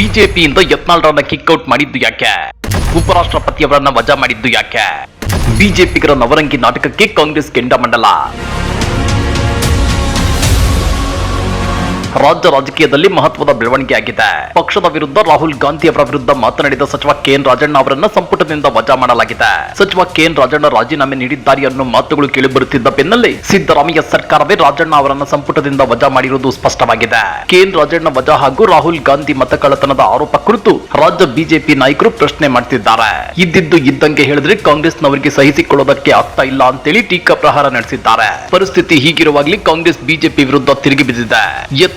ಬಿಜೆಪಿಯಿಂದ ಯತ್ನಾಳ್ರನ್ನ ಕಿಕ್ಔಟ್ ಮಾಡಿದ್ದು ಯಾಕೆ? ಉಪರಾಷ್ಟ್ರಪತಿಯವರನ್ನ ವಜಾ ಮಾಡಿದ್ದು ಯಾಕೆ? ಬಿಜೆಪಿಗರ ನವರಂಗಿ ನಾಟಕಕ್ಕೆ ಕಾಂಗ್ರೆಸ್ ಕೆಂಡಮಂಡಲ. ರಾಜ್ಯ ರಾಜಕೀಯದಲ್ಲಿ ಮಹತ್ವದ ಬೆಳವಣಿಗೆ ಆಗಿದೆ. ಪಕ್ಷದ ವಿರುದ್ಧ ರಾಹುಲ್ ಗಾಂಧಿ ಅವರ ವಿರುದ್ಧ ಮಾತನಾಡಿದ ಸಚಿವ ಕೆಎನ್ ರಾಜಣ್ಣ ಅವರನ್ನ ಸಂಪುಟದಿಂದ ವಜಾ ಮಾಡಲಾಗಿದೆ. ಸಚಿವ ಕೆಎನ್ ರಾಜಣ್ಣ ರಾಜೀನಾಮೆ ನೀಡಿದ್ದಾರೆ ಅನ್ನೋ ಮಾತುಗಳು ಕೇಳಿಬರುತ್ತಿದ್ದ ಬೆನ್ನಲ್ಲೇ ಸಿದ್ದರಾಮಯ್ಯ ಸರ್ಕಾರವೇ ರಾಜಣ್ಣ ಅವರನ್ನ ಸಂಪುಟದಿಂದ ವಜಾ ಮಾಡಿರುವುದು ಸ್ಪಷ್ಟವಾಗಿದೆ. ಕೆಎನ್ ರಾಜಣ್ಣ ವಜಾ ಹಾಗೂ ರಾಹುಲ್ ಗಾಂಧಿ ಮತಕಳ್ಳತನದ ಆರೋಪ ಕುರಿತು ರಾಜ್ಯ ಬಿಜೆಪಿ ನಾಯಕರು ಪ್ರಶ್ನೆ ಮಾಡ್ತಿದ್ದಾರೆ. ಇದ್ದಿದ್ದು ಇದ್ದಂಗೆ ಹೇಳಿದ್ರೆ ಕಾಂಗ್ರೆಸ್ನವರಿಗೆ ಸಹಿಸಿಕೊಳ್ಳೋದಕ್ಕೆ ಆಗ್ತಾ ಇಲ್ಲ ಅಂತೇಳಿ ಟೀಕಾ ಪ್ರಹಾರ ನಡೆಸಿದ್ದಾರೆ. ಪರಿಸ್ಥಿತಿ ಹೀಗಿರುವಾಗಲೇ ಕಾಂಗ್ರೆಸ್ ಬಿಜೆಪಿ ವಿರುದ್ಧ ತಿರುಗಿ ಬಿದ್ದಿದೆ.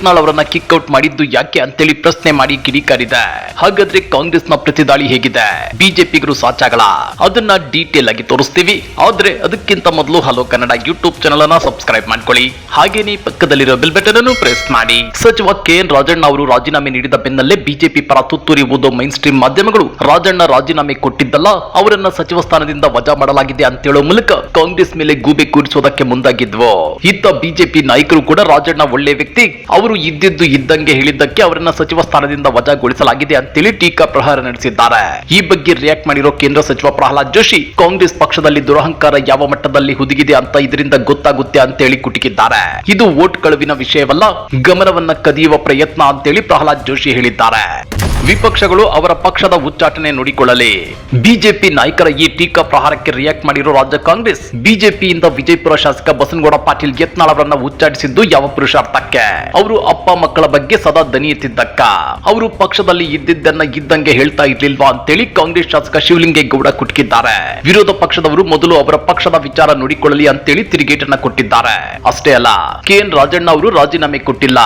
ಯತ್ನಾಳ್ ಅವರನ್ನ ಕಿಕ್ಔಟ್ ಮಾಡಿದ್ದು ಯಾಕೆ ಅಂತೇಳಿ ಪ್ರಶ್ನೆ ಮಾಡಿ ಕಿಡಿಕಾರಿದೆ. ಹಾಗಾದ್ರೆ ಕಾಂಗ್ರೆಸ್ನ ಪ್ರತಿದಾಳಿ ಹೇಗಿದೆ? ಬಿಜೆಪಿಗರು ಸಾಚಾಗಳ ಅದನ್ನ ಡೀಟೇಲ್ ಆಗಿ ತೋರಿಸ್ತೀವಿ. ಆದ್ರೆ ಅದಕ್ಕಿಂತ ಮೊದಲು ಹಲೋ ಕನ್ನಡ ಯೂಟ್ಯೂಬ್ ಚಾನಲ್ ಅನ್ನ ಸಬ್ಸ್ಕ್ರೈಬ್ ಮಾಡ್ಕೊಳ್ಳಿ. ಹಾಗೇನೇ ಪಕ್ಕದಲ್ಲಿರೋ ಬೆಲ್ ಬಟನ್ ಅನ್ನು ಪ್ರೆಸ್ ಮಾಡಿ. ಸಚಿವ ಕೆ ಎನ್ ರಾಜಣ್ಣ ಅವರು ರಾಜೀನಾಮೆ ನೀಡಿದ ಬೆನ್ನಲ್ಲೇ ಬಿಜೆಪಿ ಪರ ತುತ್ತೂರಿ ಓದೋ ಮೈನ್ ಸ್ಟ್ರೀಮ್ ಮಾಧ್ಯಮಗಳು ರಾಜಣ್ಣ ರಾಜೀನಾಮೆ ಕೊಟ್ಟಿದ್ದಲ್ಲ, ಅವರನ್ನ ಸಚಿವ ಸ್ಥಾನದಿಂದ ವಜಾ ಮಾಡಲಾಗಿದೆ ಅಂತ ಹೇಳೋ ಮೂಲಕ ಕಾಂಗ್ರೆಸ್ ಮೇಲೆ ಗೂಬೆ ಕೂರಿಸೋದಕ್ಕೆ ಮುಂದಾಗಿದ್ವು. ಇತ್ತ ಬಿಜೆಪಿ ನಾಯಕರು ಕೂಡ ರಾಜಣ್ಣ ಒಳ್ಳೆ ವ್ಯಕ್ತಿ. ಅವರು ಇದ್ದಿದ್ದು ಇದ್ದಂಗೆ ಹೇಳಿದ್ದಕ್ಕೆ ಅವರನ್ನ ಸಚಿವ ಸ್ಥಾನದಿಂದ ವಜಾಗೊಳಿಸಲಾಗಿದೆ ಅಂತೇಳಿ ಟೀಕಾ ಪ್ರಹಾರ ನಡೆಸಿದ್ದಾರೆ. ಈ ಬಗ್ಗೆ ರಿಯಾಕ್ಟ್ ಮಾಡಿರೋ ಕೇಂದ್ರ ಸಚಿವ ಪ್ರಹ್ಲಾದ್ ಜೋಶಿ, ಕಾಂಗ್ರೆಸ್ ಪಕ್ಷದಲ್ಲಿ ದುರಹಂಕಾರ ಯಾವ ಮಟ್ಟದಲ್ಲಿ ಹುದುಗಿದೆ ಅಂತ ಇದರಿಂದ ಗೊತ್ತಾಗುತ್ತೆ ಅಂತೇಳಿ ಕುಟುಕಿದ್ದಾರೆ. ಇದು ವೋಟ್ ಕಳುವಿನ ವಿಷಯವಲ್ಲ, ಗಮನವನ್ನ ಕದಿಯುವ ಪ್ರಯತ್ನ ಅಂತೇಳಿ ಪ್ರಹ್ಲಾದ್ ಜೋಶಿ ಹೇಳಿದ್ದಾರೆ. ವಿಪಕ್ಷಗಳು ಅವರ ಪಕ್ಷದ ಉಚ್ಚಾಟನೆ ನೋಡಿಕೊಳ್ಳಲಿ. ಬಿಜೆಪಿ ನಾಯಕರ ಈ ಟೀಕಾ ಪ್ರಹಾರಕ್ಕೆ ರಿಯಾಕ್ಟ್ ಮಾಡಿರೋ ರಾಜ್ಯ ಕಾಂಗ್ರೆಸ್, ಬಿಜೆಪಿಯಿಂದ ವಿಜಯಪುರ ಶಾಸಕ ಬಸನಗೌಡ ಪಾಟೀಲ್ ಯತ್ನಾಳ್ ಅವರನ್ನ ಉಚ್ಚಾಟಿಸಿದ್ದು ಯಾವ ಪುರುಷಾರ್ಥಕ್ಕೆ? ಅವರು ಅಪ್ಪ ಮಕ್ಕಳ ಬಗ್ಗೆ ಸದಾ ದನಿ ಎತ್ತಿದ್ದಕ್ಕ? ಅವರು ಪಕ್ಷದಲ್ಲಿ ಇದ್ದಿದ್ದನ್ನ ಇದ್ದಂಗೆ ಹೇಳ್ತಾ ಇರ್ಲಿಲ್ವಾ ಅಂತೇಳಿ ಕಾಂಗ್ರೆಸ್ ಶಾಸಕ ಶಿವಲಿಂಗೇಗೌಡ ಕುಟುಕಿದ್ದಾರೆ. ವಿರೋಧ ಪಕ್ಷದವರು ಮೊದಲು ಅವರ ಪಕ್ಷದ ವಿಚಾರ ನೋಡಿಕೊಳ್ಳಲಿ ಅಂತೇಳಿ ತಿರುಗೇಟನ್ನ ಕೊಟ್ಟಿದ್ದಾರೆ. ಅಷ್ಟೇ ಅಲ್ಲ, ಕೆ ಎನ್ ರಾಜಣ್ಣ ಅವರು ರಾಜೀನಾಮೆ ಕೊಟ್ಟಿಲ್ಲ.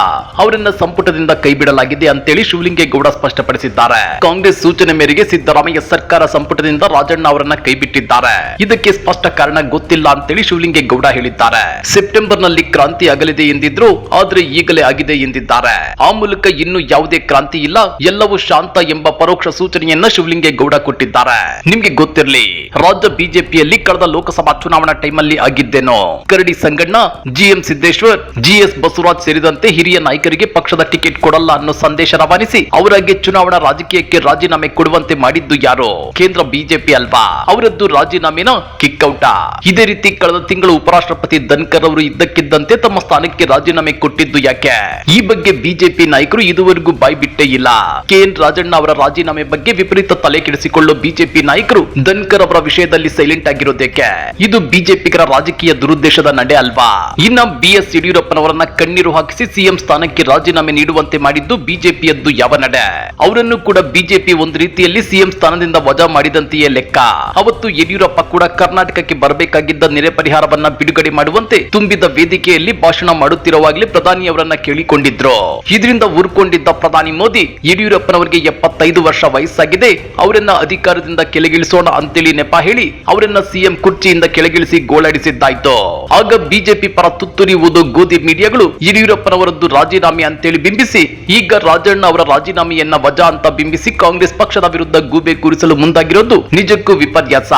ಅವರನ್ನ ಸಂಪುಟದಿಂದ ಕೈಬಿಡಲಾಗಿದೆ ಅಂತೇಳಿ ಶಿವಲಿಂಗೇಗೌಡ ಸ್ಪಷ್ಟಪಡಿಸಿದ್ದಾರೆ ಕಾಂಗ್ರೆಸ್ ಸೂಚನೆ ಮೇರೆಗೆ ಸಿದ್ದರಾಮಯ್ಯ ಸರ್ಕಾರ ಸಂಪುಟದಿಂದ ರಾಜಣ್ಣ ಅವರನ್ನ ಕೈಬಿಟ್ಟಿದ್ದಾರೆ. ಇದಕ್ಕೆ ಸ್ಪಷ್ಟ ಕಾರಣ ಗೊತ್ತಿಲ್ಲ ಅಂತೇಳಿ ಶಿವಲಿಂಗೇಗೌಡ ಹೇಳಿದ್ದಾರೆ. ಸೆಪ್ಟೆಂಬರ್ನಲ್ಲಿ ಕ್ರಾಂತಿ ಆಗಲಿದೆ ಎಂದಿದ್ರು, ಆದ್ರೆ ಈಗಲೇ ಆಗಿದೆ ಎಂದಿದ್ದಾರೆ. ಆ ಮೂಲಕ ಇನ್ನು ಯಾವುದೇ ಕ್ರಾಂತಿ ಇಲ್ಲ, ಎಲ್ಲವೂ ಶಾಂತ ಎಂಬ ಪರೋಕ್ಷ ಸೂಚನೆಯನ್ನ ಶಿವಲಿಂಗೇಗೌಡ ಕೊಟ್ಟಿದ್ದಾರೆ. ನಿಮ್ಗೆ ಗೊತ್ತಿರಲಿ, ರಾಜ್ಯ ಬಿಜೆಪಿಯಲ್ಲಿ ಕಳೆದ ಲೋಕಸಭಾ ಚುನಾವಣಾ ಟೈಮಲ್ಲಿ ಆಗಿದ್ದೇನೋ? ಕರಡಿ ಸಂಗಣ್ಣ, ಜಿಎಂ ಸಿದ್ದೇಶ್ವರ್, ಜಿಎಸ್ ಬಸವರಾಜ್ ಸೇರಿದಂತೆ ಹಿರಿಯ ನಾಯಕರಿಗೆ ಪಕ್ಷದ ಟಿಕೆಟ್ ಕೊಡಲ್ಲ ಅನ್ನೋ ಸಂದೇಶ ರವಾನಿಸಿ, ಅವರಾಗಿ ಚುನಾವಣಾ ರಾಜಕೀಯಕ್ಕೆ ರಾಜೀನಾಮೆ ಕೊಡುವಂತೆ ಮಾಡಿದ್ದು ಯಾರು? ಕೇಂದ್ರ ಬಿಜೆಪಿ ಅಲ್ವಾ? ಅವರದ್ದು ರಾಜೀನಾಮೆನ ಕಿಕ್ಔಟ. ಇದೇ ರೀತಿ ಕಳೆದ ತಿಂಗಳು ಉಪರಾಷ್ಟ್ರಪತಿ ಧನ್ಕರ್ ಅವರು ಇದ್ದಕ್ಕಿದ್ದಂತೆ ತಮ್ಮ ಸ್ಥಾನಕ್ಕೆ ರಾಜೀನಾಮೆ ಕೊಟ್ಟಿದ್ದು ಯಾಕೆ? ಈ ಬಗ್ಗೆ ಬಿಜೆಪಿ ನಾಯಕರು ಇದುವರೆಗೂ ಬಾಯ್ ಬಿಟ್ಟೇ ಇಲ್ಲ. ಕೆ ಎನ್ ರಾಜಣ್ಣ ಅವರ ರಾಜೀನಾಮೆ ಬಗ್ಗೆ ವಿಪರೀತ ತಲೆ ಕೆಡಿಸಿಕೊಳ್ಳೋ ಬಿಜೆಪಿ ನಾಯಕರು ಧನ್ಕರ್ ಅವರ ವಿಷಯದಲ್ಲಿ ಸೈಲೆಂಟ್ ಆಗಿರೋದಕ್ಕೆ ಇದು ಬಿಜೆಪಿಗರ ರಾಜಕೀಯ ದುರುದ್ದೇಶದ ನಡೆ ಅಲ್ವಾ? ಇನ್ನ ಬಿ ಎಸ್ ಯಡಿಯೂರಪ್ಪನವರನ್ನ ಕಣ್ಣೀರು ಹಾಕಿಸಿ ಸಿಎಂ ಸ್ಥಾನಕ್ಕೆ ರಾಜೀನಾಮೆ ನೀಡುವಂತೆ ಮಾಡಿದ್ದು ಬಿಜೆಪಿಯದ್ದು ಯಾವ ನಡೆ? ಅವರನ್ನು ಕೂಡ ಬಿಜೆಪಿ ಒಂದು ರೀತಿಯಲ್ಲಿ ಸಿಎಂ ಸ್ಥಾನದಿಂದ ವಜಾ ಮಾಡಿದಂತೆಯೇ ಲೆಕ್ಕ. ಅವತ್ತು ಯಡಿಯೂರಪ್ಪ ಕೂಡ ಕರ್ನಾಟಕಕ್ಕೆ ಬರಬೇಕಾಗಿದ್ದ ನೆರೆ ಪರಿಹಾರವನ್ನ ಬಿಡುಗಡೆ ಮಾಡುವಂತೆ ತುಂಬಿದ ವೇದಿಕೆಯಲ್ಲಿ ಭಾಷಣ ಮಾಡುತ್ತಿರುವಾಗಲೇ ಪ್ರಧಾನಿಯವರನ್ನ ಕೇಳಿಕೊಂಡಿದ್ರು. ಇದರಿಂದ ಊರ್ಕೊಂಡಿದ್ದ ಪ್ರಧಾನಿ ಮೋದಿ, ಯಡಿಯೂರಪ್ಪನವರಿಗೆ ಎಪ್ಪತ್ತೈದು ವರ್ಷ ವಯಸ್ಸಾಗಿದೆ. ಅವರನ್ನ ಅಧಿಕಾರದಿಂದ ಕೆಳಗಿಳಿಸೋಣ ಅಂತೇಳಿ ನೆಪ ಹೇಳಿ ಅವರನ್ನ ಸಿಎಂ ಕುರ್ಚಿಯಿಂದ ಕೆಳಗಿಳಿಸಿ ಗೋಳಾಡಿಸಿದ್ದಾಯ್ತು. ಆಗ ಬಿಜೆಪಿ ಪರ ತುತ್ತುರಿಯುವುದು ಗೋಧಿ ಮೀಡಿಯಾಗಳು ಯಡಿಯೂರಪ್ಪನವರದ್ದು ರಾಜೀನಾಮೆ ಅಂತೇಳಿ ಬಿಂಬಿಸಿ ಈಗ ರಾಜಣ್ಣ ಅವರ ರಾಜೀನಾಮೆಯನ್ನ ವಜಾ ಅಂತ ಬಿಂಬಿಸಿ ಕಾಂಗ್ರೆಸ್ ಪಕ್ಷದ ವಿರುದ್ಧ ಗೂಬೆ ಕೂರಿಸಲು ಮುಂದಾಗಿರೋದು ನಿಜಕ್ಕೂ ವಿಪರ್ಯಾಸ.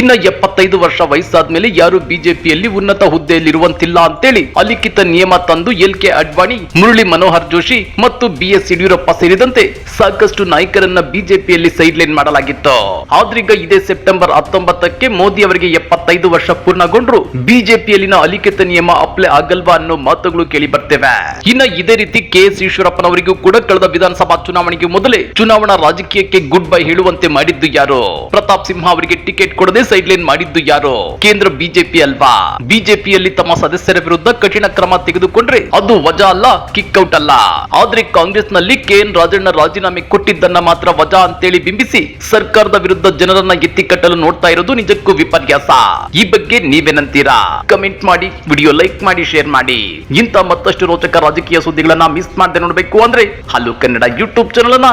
ಇನ್ನ ಎಪ್ಪತ್ತೈದು ವರ್ಷ ವಯಸ್ಸಾದ್ಮೇಲೆ ಯಾರು ಬಿಜೆಪಿಯಲ್ಲಿ ಉನ್ನತ ಹುದ್ದೆಯಲ್ಲಿರುವಂತಿಲ್ಲ ಅಂತೇಳಿ ಅಲಿಖಿತ ನಿಯಮ ತಂದು ಎಲ್ ಕೆ ಅಡ್ವಾಣಿ, ಮುರಳಿ ಮನೋಹರ್ ಜೋಶಿ ಮತ್ತು ಬಿ ಎಸ್ ಯಡಿಯೂರಪ್ಪ ಸೇರಿದಂತೆ ಸಾಕಷ್ಟು ನಾಯಕರನ್ನ ಬಿಜೆಪಿಯಲ್ಲಿ ಸೈಡ್ ಲೈನ್ ಮಾಡಲಾಗಿತ್ತು. ಆದ್ರೀಗ ಇದೇ ಸೆಪ್ಟೆಂಬರ್ ಹತ್ತೊಂಬತ್ತಕ್ಕೆ ಮೋದಿ ಅವರಿಗೆ ಎಪ್ಪತ್ತೈದು ವರ್ಷ ಪೂರ್ಣಗೊಂಡ್ರು ಬಿಜೆಪಿಯಲ್ಲಿನ ಅಲಿಖಿತ ನಿಯಮ ಅಪ್ಲೈ ಆಗಲ್ವಾ ಅನ್ನೋ ಮಾತುಗಳು ಕೇಳಿ ಬರ್ತೇವೆ. ಇನ್ನ ಇದೇ ರೀತಿ ಕೆ ಎಸ್ ಈಶ್ವರಪ್ಪನವರಿಗೂ ಕೂಡ ಕಳೆದ ವಿಧಾನಸಭಾ ಚುನಾವಣೆಗೆ ಮೊದಲೇ ಚುನಾವಣಾ ರಾಜಕೀಯಕ್ಕೆ ಗುಡ್ ಬೈ ಹೇಳುವಂತೆ ಮಾಡಿದ್ದು ಯಾರು? ಪ್ರತಾಪ್ ಸಿಂಹ ಅವರಿಗೆ ಟಿಕೆಟ್ ಕೊಡದೆ ಸೈಡ್ ಲೈನ್ ಮಾಡಿದ್ದು ಯಾರು? ಕೇಂದ್ರ ಬಿಜೆಪಿ ಅಲ್ವಾ? ಬಿಜೆಪಿಯಲ್ಲಿ ತಮ್ಮ ಸದಸ್ಯರ ವಿರುದ್ಧ ಕಠಿಣ ಕ್ರಮ ತೆಗೆದುಕೊಂಡ್ರೆ ಅದು ವಜಾ ಅಲ್ಲ ಕಿಕ್ಔಟ್ ಅಲ್ಲ. ಆದ್ರೆ ಕಾಂಗ್ರೆಸ್ನಲ್ಲಿ ಕೆ ಎನ್ ರಾಜಣ್ಣ ರಾಜೀನಾಮೆ ಕೊಟ್ಟಿದ್ದನ್ನ ಮಾತ್ರ ವಜಾ ಅಂತೇಳಿ ಬಿಂಬಿಸಿ ಸರ್ಕಾರದ ವಿರುದ್ಧ ಜನರನ್ನ ಎತ್ತಿ ಕಟ್ಟಲು ನೋಡ್ತಾ ಇರೋದು ನಿಜಕ್ಕೂ ವಿಪರ್ಯಾಸ. ಈ ಬಗ್ಗೆ ನೀವೇನಂತೀರಾ? ಕಮೆಂಟ್ ಮಾಡಿ, ವಿಡಿಯೋ ಲೈಕ್ ಮಾಡಿ, ಶೇರ್ ಮಾಡಿ. ಇಂಥ ಮತ್ತಷ್ಟು ರೋಚಕ ರಾಜಕೀಯ ಸುದ್ದಿಗಳನ್ನ ಮಿಸ್ ಮಾಡದೆ ನೋಡಬೇಕು ಅಂದ್ರೆ ಹಲೋ ಕನ್ನಡ ಯೂಟ್ಯೂಬ್ ಚಾನಲ್ ಅನ್ನ